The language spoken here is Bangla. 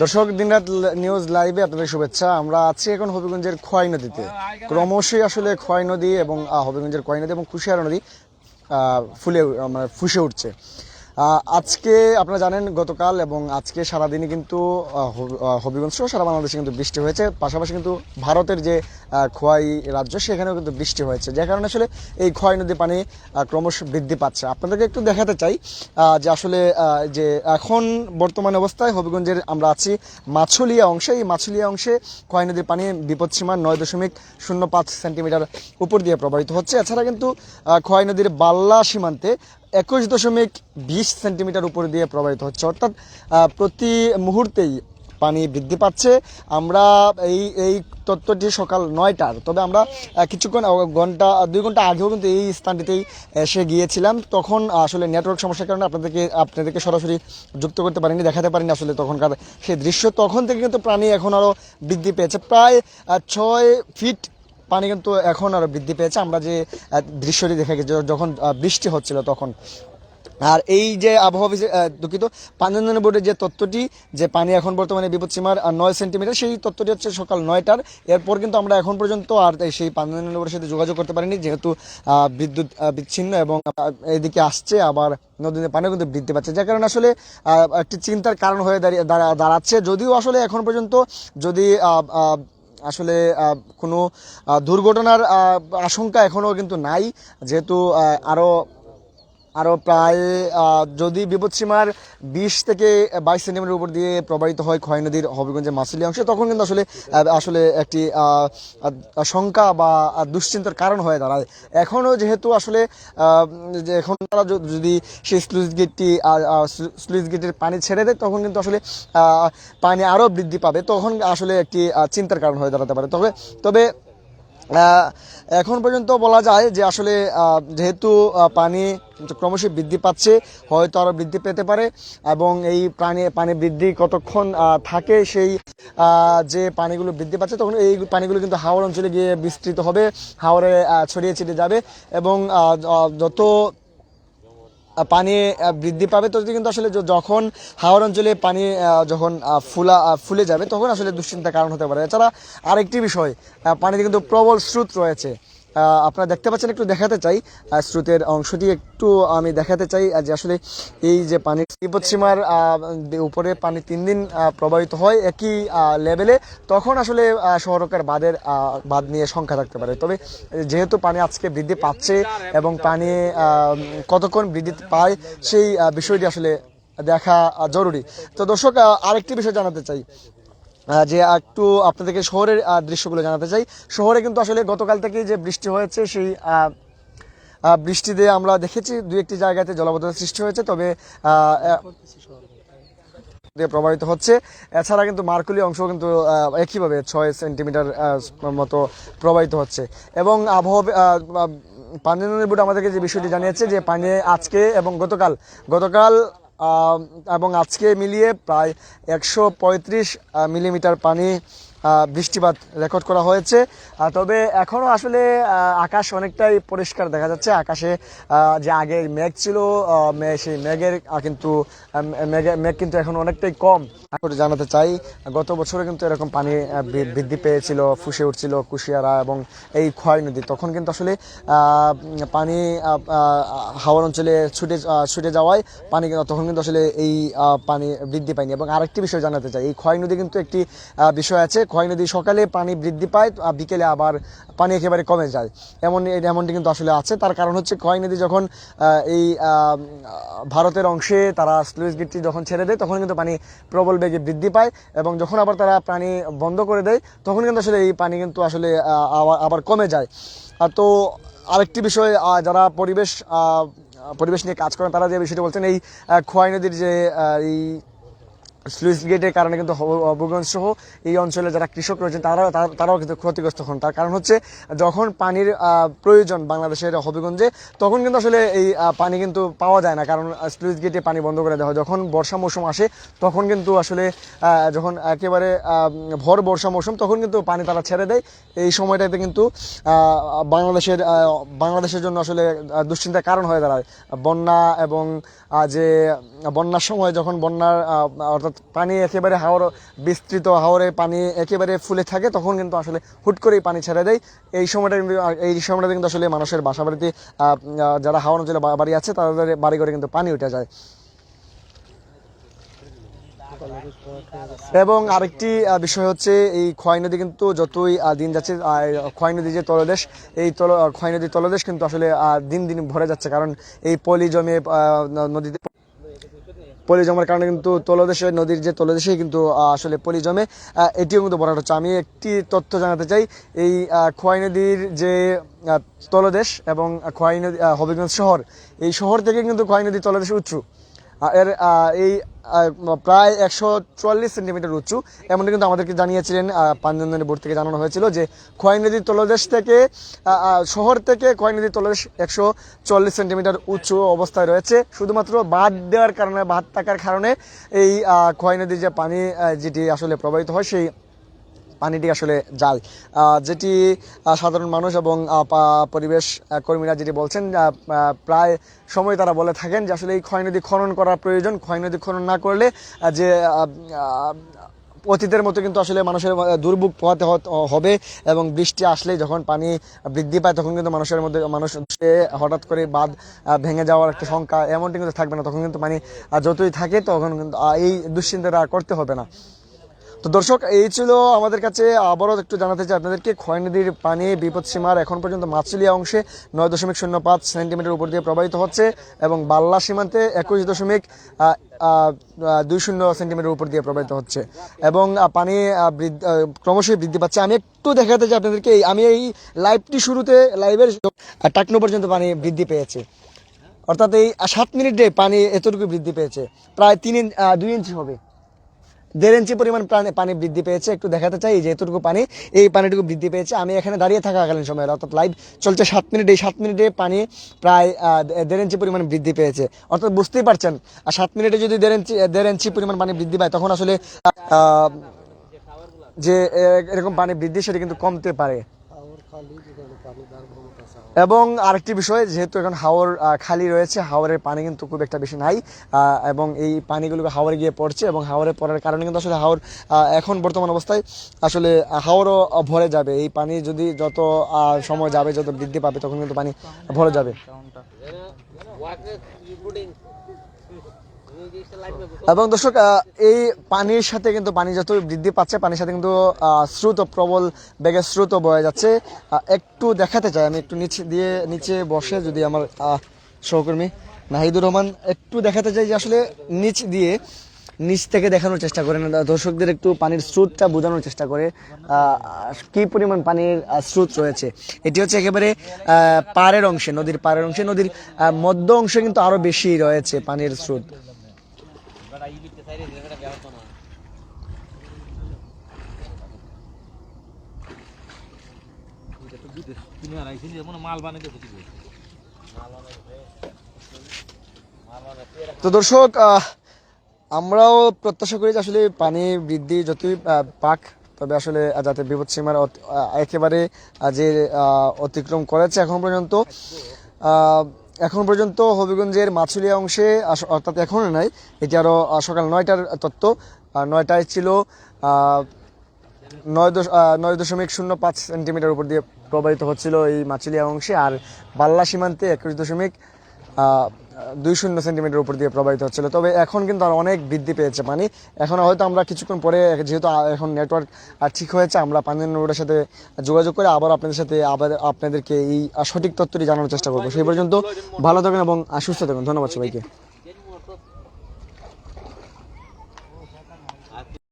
দর্শক, দিনরাত নিউজ লাইভে আপনাদের শুভেচ্ছা। আমরা আছি এখন হবিগঞ্জের খোয়াই নদীতে। ক্রমশই আসলে খোয়াই নদী এবং হবিগঞ্জের খোয়াই নদী এবং কুশিয়ারা নদী ফুলে মানে ফুসে উঠছে। আজকে আপনারা জানেন গতকাল এবং আজকে সারাদিনই কিন্তু হবিগঞ্জ সহ সারা বাংলাদেশে কিন্তু বৃষ্টি হয়েছে। পাশাপাশি কিন্তু ভারতের যে খোয়াই রাজ্য, সেখানেও কিন্তু বৃষ্টি হয়েছে। যে কারণে আসলে এই খোয়াই নদী পানি ক্রমশ বৃদ্ধি পাচ্ছে। আপনাদেরকে একটু দেখাতে চাই যে আসলে যে এখন বর্তমান অবস্থায় হবিগঞ্জের আমরা আছি মাছুলিয়া অংশে। এই মাছুলিয়া অংশে খোয়াই নদীর পানি বিপদসীমা নয় দশমিক শূন্য পাঁচ সেন্টিমিটার উপর দিয়ে প্রবাহিত হচ্ছে। এছাড়া কিন্তু খোয়াই নদীর বাল্লা সীমান্তে একুশ দশমিক বিশ সেন্টিমিটার উপর দিয়ে প্রবাহিত হচ্ছে। অর্থাৎ প্রতি মুহূর্তেই পানি বৃদ্ধি পাচ্ছে। আমরা এই এই তত্ত্বটি সকাল নয়টার, তবে আমরা কিছুক্ষণ ঘণ্টা, দুই ঘণ্টা আগেও কিন্তু এই স্থানটিতেই এসে গিয়েছিলাম। তখন আসলে নেটওয়ার্ক সমস্যার কারণে আপনাদেরকে আপনাদেরকে সরাসরি যুক্ত করতে পারিনি, দেখাতে পারিনি আসলে তখনকার সেই দৃশ্য। তখন থেকে কিন্তু প্রাণী এখন আরও বৃদ্ধি পেয়েছে। প্রায় ছয় ফিট পানি কিন্তু এখন আরও বৃদ্ধি পেয়েছে। আমরা যে দৃশ্যটি দেখে গেছি যখন বৃষ্টি হচ্ছিল তখন। আর এই যে আবহাওয়া দুঃখিত উন্নয়ন বোর্ডের যে তথ্যটি, যে পানি এখন বর্তমানে বিপদসীমার নয় সেন্টিমিটার, সেই তথ্যটি হচ্ছে সকাল নয়টার। এরপর কিন্তু আমরা এখন পর্যন্ত আর সেই উন্নয়ন বোর্ডের সাথে যোগাযোগ করতে পারিনি, যেহেতু বিদ্যুৎ বিচ্ছিন্ন এবং এদিকে আসছে, আবার নদীতে পানিও কিন্তু বৃদ্ধি পাচ্ছে। যার কারণে আসলে একটি চিন্তার কারণ হয়ে দাঁড়িয়ে, দাঁড়া- দাঁড়াচ্ছে। যদিও আসলে এখন পর্যন্ত যদি আসলে কোনো দুর্ঘটনার আশঙ্কা এখনও কিন্তু নাই। যেহেতু আরও আরও প্রায় যদি বিপদসীমার বিশ থেকে বাইশ সেন্টিমিটার উপর দিয়ে প্রবাহিত হয় খয় নদীর হবিগঞ্জের মাসুলি অংশে, তখন কিন্তু আসলে আসলে একটি শঙ্কা বা দুশ্চিন্তার কারণ হয়ে দাঁড়ায়। এখনও যেহেতু আসলে যে এখন তারা যদি সেই স্লুইস গেটটি স্লুইস গেটের পানি ছেড়ে দেয়, তখন কিন্তু আসলে পানি আরও বৃদ্ধি পাবে, তখন আসলে একটি চিন্তার কারণ হয়ে দাঁড়াতে পারে। তবে তবে এখন পর্যন্ত বলা যায় যে আসলে যেহেতু পানি ক্রমশ বৃদ্ধি পাচ্ছে, হয়তো আরও বৃদ্ধি পেতে পারে, এবং এই পানি পানি বৃদ্ধি কতক্ষণ থাকে সেই যে পানিগুলো বৃদ্ধি পাচ্ছে, তখন এই পানিগুলো কিন্তু হাওড় অঞ্চলে গিয়ে বিস্তৃত হবে হাওড়ে ছড়িয়ে ছিটিয়ে যাবে, এবং যত পানি বৃদ্ধি পাবে, তো কিন্তু আসলে যখন হাওড় অঞ্চলে পানি যখন ফুলা ফুলে যাবে, তখন আসলে দুশ্চিন্তার কারণ হতে পারে। এছাড়া আরেকটি বিষয় পানিতে কিন্তু প্রবল স্রোত রয়েছে। আপনারা দেখতে পাচ্ছেন, একটু দেখাতে চাই স্রোতের অংশটি একটু আমি দেখাতে চাই যে আসলে এই যে পানি বিপদসীমার উপরে পানি তিন দিন প্রবাহিত হয় একই লেভেলে তখন আসলে শহরকের বাঁধের বাঁধ নিয়ে সংখ্যা থাকতে পারে। তবে যেহেতু পানি আজকে বৃদ্ধি পাচ্ছে এবং পানি কতক্ষণ বৃদ্ধি পায় সেই বিষয়টি আসলে দেখা জরুরি। তো দর্শক আরেকটি বিষয় জানাতে চাই। যে একটু আপনাদেরকে শহরের দৃশ্যগুলো জানাতে চাই। শহরে কিন্তু আসলে গতকাল থেকে যে বৃষ্টি হয়েছে, সেই বৃষ্টিতে আমরা দেখেছি দু একটি জায়গাতে জলাবদ্ধতা সৃষ্টি হয়েছে, তবে দিয়ে প্রবাহিত হচ্ছে। এছাড়া কিন্তু মার্কুলি অংশ কিন্তু একইভাবে ছয় সেন্টিমিটার মতো প্রবাহিত হচ্ছে। এবং আবহাওয়া পানি বোর্ড আমাদেরকে যে বিষয়টি জানিয়েছে যে পানি আজকে এবং গতকাল গতকাল এবং আজকে মিলিয়ে প্রায় একশো পঁয়ত্রিশ মিলিমিটার পানি বৃষ্টিপাত রেকর্ড করা হয়েছে। তবে এখনও আসলে আকাশ অনেকটাই পরিষ্কার দেখা যাচ্ছে। আকাশে যে আগে মেঘ ছিল সেই মেঘের কিন্তু মেঘে কিন্তু এখন অনেকটাই কম। জানাতে চাই, গত বছরে কিন্তু এরকম পানি বৃদ্ধি পেয়েছিল, ফুসে উঠছিল কুশিয়ারা এবং এই খোয়াই নদী। তখন কিন্তু আসলে পানি হাওড় অঞ্চলে ছুটে ছুটে যাওয়ায় পানি তখন কিন্তু আসলে এই পানি বৃদ্ধি পায়নি। এবং আরেকটি বিষয় জানাতে চাই, এই খোয়াই নদী কিন্তু একটি বিষয় আছে খোয়াই নদী সকালে পানি বৃদ্ধি পায় আহ, বিকেলে আবার পানি একেবারে কমে যায়। এমন এমনটি কিন্তু আসলে আছে। তার কারণ হচ্ছে খোয়াই নদী যখন এই ভারতের অংশে তারা স্লুইস গেটটি যখন ছেড়ে দেয় তখন কিন্তু পানি প্রবল বেগে বৃদ্ধি পায় এবং যখন আবার তারা পানি বন্ধ করে দেয় তখন কিন্তু আসলে এই পানি কিন্তু আসলে আবার- কমে যায়। আর তো আরেকটি বিষয় যারা পরিবেশ পরিবেশ নিয়ে কাজ করেন তারা যে বিষয়টি বলছেন এই খোয়াই নদীর যে এই স্লুইস গেটের কারণে কিন্তু হবিগঞ্জ সহ এই অঞ্চলে যারা কৃষক রয়েছেন, তারাও, তারা- তারাও কিন্তু ক্ষতিগ্রস্ত হন। তার কারণ হচ্ছে, যখন পানির প্রয়োজন বাংলাদেশের হবিগঞ্জে, তখন কিন্তু আসলে এই পানি কিন্তু পাওয়া যায় না। কারণ স্লুইস গেটে পানি বন্ধ করে দেওয়া হয়। যখন বর্ষা মৌসুম আসে, তখন কিন্তু আসলে যখন একেবারে ভর বর্ষা মৌসুম, তখন কিন্তু পানি তারা ছেড়ে দেয়। এই সময়টাতে কিন্তু বাংলাদেশের বাংলাদেশের জন্য আসলে দুশ্চিন্তার কারণ হয়ে দাঁড়ায়। বন্যা এবং যে বন্যার সময় যখন বন্যার অর্থাৎ পানি একেবারে হাওর, বিস্তৃত হাওরে পানি একেবারে ফুলে থাকে, তখন কিন্তু আসলে হুট করেই পানি ছেড়ে দেয়। এই সময়টা কিন্তু এই সময়টা কিন্তু আসলে মানুষের বাসা বাড়িতে যারা হাওর অঞ্চলে বাড়ি আছে, তাদের বাড়ি ঘরে কিন্তু পানি উঠে যায়। এবং আরেকটি বিষয় হচ্ছে, এই খোয়াই নদী কিন্তু যতই দিন যাচ্ছে খোয়াই নদী যে তলদেশ, এই তল খোয়াই নদীর তলদেশ কিন্তু আসলে দিন দিন ভরে যাচ্ছে। কারণ এই পলি জমে নদীতে পলি জমার কারণে কিন্তু তলদেশে, নদীর যে তলদেশে কিন্তু আসলে পলি জমে। এটিও কিন্তু বড় হচ্ছে। আমি একটি তথ্য জানাতে চাই। এই খোয়াই নদীর যে তলদেশ এবং খোয়াই নদী হবিগঞ্জ শহর, এই শহর থেকে কিন্তু খোয়াই নদীর তলদেশে উঁচু। এর এই প্রায় একশো চুয়াল্লিশ সেন্টিমিটার উঁচু। এমনটি কিন্তু আমাদেরকে জানিয়েছিলেন পাঞ্জনের বোর্ড থেকে জানানো হয়েছিল যে খোয়াই নদীর তলদেশ থেকে শহর থেকে খোয়াই নদীর তলদেশ একশো চল্লিশ সেন্টিমিটার উঁচু অবস্থায় রয়েছে। শুধুমাত্র বাদ দেওয়ার কারণে, বাদ থাকার কারণে এই খোয়াই নদীর যে পানি যেটি আসলে প্রবাহিত হয়, সেই পানিটি আসলে আহ, যেটি সাধারণ মানুষ এবং পরিবেশ কর্মীরা যেটি বলছেন প্রায় সময় তারা বলে থাকেন যে আসলে এই ক্ষয় নদী খনন করা প্রয়োজন। ক্ষয় নদী খনন না করলে যে অতীতের মতো কিন্তু আসলে মানুষের দুর্ভোগ পোহাতে হত- হবে এবং বৃষ্টি আসলেই যখন পানি বৃদ্ধি পায় তখন কিন্তু মানুষের মধ্যে মানুষ হঠাৎ করে বাঁধ ভেঙে যাওয়ার একটা শঙ্কা এমনটি কিন্তু থাকবে না। তখন কিন্তু পানি যতই থাকে তখন কিন্তু এই দুশ্চিন্তাটা করতে হবে না। তো দর্শক, এই ছিল আমাদের কাছে আবারও একটু জানাতে চাই আপনাদেরকে ক্ষয় নদীর পানি বিপদসীমার এখন পর্যন্ত মাছলিয়া অংশে নয় দশমিক শূন্য পাঁচ সেন্টিমিটার উপর দিয়ে প্রবাহিত হচ্ছে এবং বাল্লা সীমান্তে একুশ দশমিক দুই শূন্য সেন্টিমিটার উপর দিয়ে প্রবাহিত হচ্ছে এবং পানি ক্রমশই বৃদ্ধি পাচ্ছে। আমি একটু দেখাতে চাই আপনাদেরকে আমি এই লাইভটি শুরুতে, লাইভের টাকনো পর্যন্ত পানি বৃদ্ধি পেয়েছে। অর্থাৎ এই সাত মিনিটে পানি এতটুকু বৃদ্ধি পেয়েছে। প্রায় তিন দুই ইঞ্চি হবে। দেড় ইঞ্চি পরিমাণ পানি বৃদ্ধি পেয়েছে। একটু দেখাতে চাই যে এতটুকু পানি, এই পানিটুকু বৃদ্ধি পেয়েছে। আমি এখানে দাঁড়িয়ে থাকাকালীন সময় অর্থাৎ লাইভ চলছে সাত মিনিট। এই সাত মিনিটে পানি প্রায় দেড় ইঞ্চি পরিমাণ বৃদ্ধি পেয়েছে। অর্থাৎ বুঝতেই পারছেন, আর সাত মিনিটে যদি দেড় ইঞ্চি দেড় ইঞ্চি পরিমাণ পানি বৃদ্ধি পায়, তখন আসলে যে এরকম পানি বৃদ্ধি, সেটা কিন্তু কমতে পারে। এবং আরেকটি বিষয় যেহেতু এখন হাওর খালি রয়েছে হাওরের পানি কিন্তু খুব একটা বেশি নাই এবং এই পানিগুলো হাওরে গিয়ে পড়ছে এবং হাওরে পড়ার কারণে কিন্তু আসলে হাওর এখন বর্তমান অবস্থায় আসলে হাওরও ভরে যাবে। এই পানি যদি যত সময় যাবে যত বৃদ্ধি পাবে তখন কিন্তু পানি ভরে যাবে। এবং দর্শক এই পানির সাথে কিন্তু পানি যত বৃদ্ধি পাচ্ছে, পানির সাথে কিন্তু স্রোত, প্রবল বেগের স্রোত বয়ে যাচ্ছে। একটু দেখাতে চাই, আমি একটু নিচে দিয়ে নিচে বসে যদি আমার সহকর্মী নাহিদুর রহমান একটু দেখাতে চাই যে আসলে নিচ দিয়ে, নিচ থেকে দেখানোর চেষ্টা করেন। দর্শকদের একটু পানির স্রোতটা বোঝানোর চেষ্টা করে কি পরিমাণ পানির স্রোত রয়েছে। এটি হচ্ছে একেবারে পাড়ের অংশে, নদীর পাড়ের অংশে। নদীর মধ্য অংশে কিন্তু আরও বেশি রয়েছে পানির স্রোত। মাল বানাইতে তো দর্শক আমরাও প্রত্যাশা করি যে আসলে পানি বৃদ্ধি যতই পাক, তবে আসলে যাতে বিপদ সীমার একেবারে যে অতিক্রম করেছে এখন পর্যন্ত এখন পর্যন্ত হবিগঞ্জের মাছুলিয়া অংশে অর্থাৎ এখনও নাই, এটি আরও সকাল নয়টার তত্ত্ব নয়টায় ছিল নয় দশ নয় দশমিক শূন্য পাঁচ সেন্টিমিটার উপর দিয়ে প্রবাহিত হচ্ছিল এই মাছুলিয়া অংশে, আর বাল্লা সীমান্তে একুশ দশমিক দুই শূন্য সেন্টিমিটার উপর দিয়ে প্রবাহিত হচ্ছিল। তবে এখন কিন্তু আর অনেক বৃদ্ধি পেয়েছে পানি। এখন হয়তো আমরা কিছুক্ষণ পরে, যেহেতু এখন নেটওয়ার্ক আর ঠিক হয়েছে, আমরা পানি রোডের সাথে যোগাযোগ করে আবার আপনাদের সাথে আবার আপনাদেরকে এই সঠিক তথ্যটি জানানোর চেষ্টা করব। সেই পর্যন্ত ভালো থাকবেন এবং সুস্থ থাকুন। ধন্যবাদ সবাইকে।